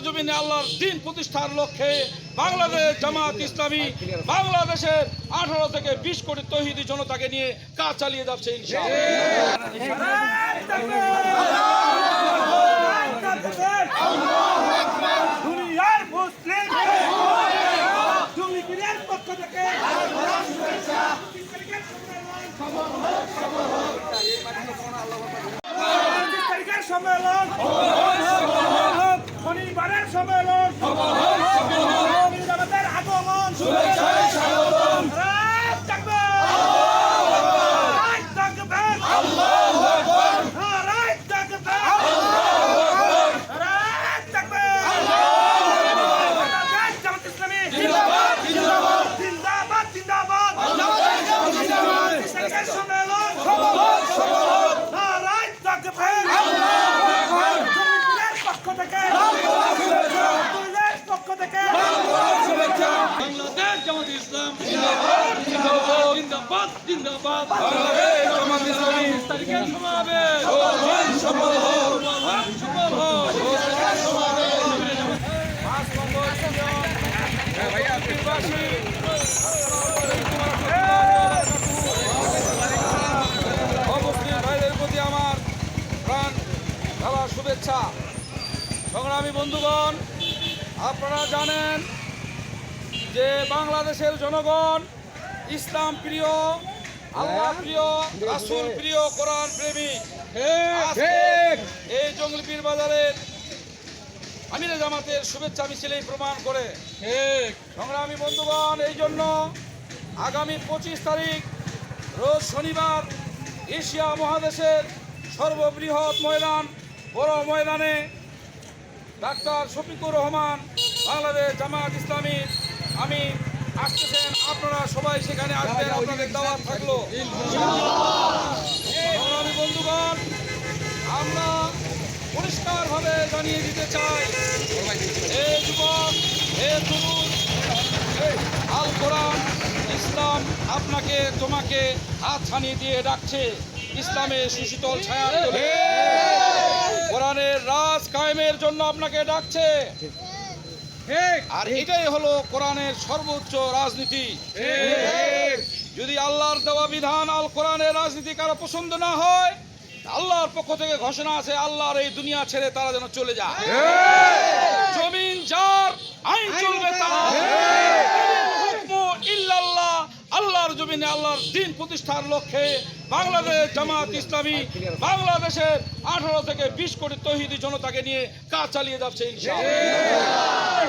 আল্লাহর দিন প্রতিষ্ঠার লক্ষ্যে বাংলাদেশ জামাত ইসলামী বাংলাদেশের আঠারো থেকে বিশ কোটি তহিদি জনতাকে নিয়ে কাজ চালিয়ে যাচ্ছে, ইনশাআল্লাহ দুনিয়ার মুসলিম দুর্নীতির পক্ষ থেকে পঁচিশ তারিখের সম্মেলন শনিবারের আমার প্রাণ শুভেচ্ছা সংগ্রামী বন্ধুগণ আপনারা জানেন যে বাংলাদেশের জনগণ ইসলাম প্রিয় আল্লাহ প্রিয় রাসুল প্রিয় কোরআন প্রেমী। এই জঙ্গল পীর বাজারের আমিরে জামাতের শুভেচ্ছা মিছিলেই প্রমাণ করে। সংগ্রামী বন্ধুগণ এই জন্য আগামী পঁচিশ তারিখ রোজ শনিবার এশিয়া মহাদেশের সর্ববৃহৎ ময়দান বড় ময়দানে ডাক্তার শফিকুর রহমান বাংলাদেশ জামাত ইসলামী আমি আসতেছেন আপনারা সবাই সেখানে আসবেন আপনাদের দাওয়াত থাকল। সংগ্রামী বন্ধুগণ আমরা পরিষ্কারভাবে জানিয়ে দিতে চাই হে যুবক হে তরুণ আল কোরআন ইসলাম আপনাকে তোমাকে হাত ছানিয়ে দিয়ে ডাকছে। ইসলামের সুশীতল ছায়া। কোরআনের রাজ কায়েমের জন্য আপনাকে ডাকছে। আর এটাই হলো কোরআনের সর্বোচ্চ রাজনীতি। যদি আল্লাহর দেওয়া বিধান আল কোরআনের রাজনীতি কারও পছন্দ না হয় আল্লাহর পক্ষ থেকে ঘোষণা আছে আল্লাহর এই দুনিয়া ছেড়ে তারা যেন চলে যায়। জমিন যার আইন চলবে তার। ইল্লাল্লাহ আল্লাহর জমিনে আল্লাহর দিন প্রতিষ্ঠার লক্ষ্যে বাংলাদেশ জামাত ইসলামী বাংলাদেশের আঠারো থেকে বিশ কোটি তহিদি জনতাকে নিয়ে কাজ চালিয়ে যাচ্ছে ইনশাআল্লাহ।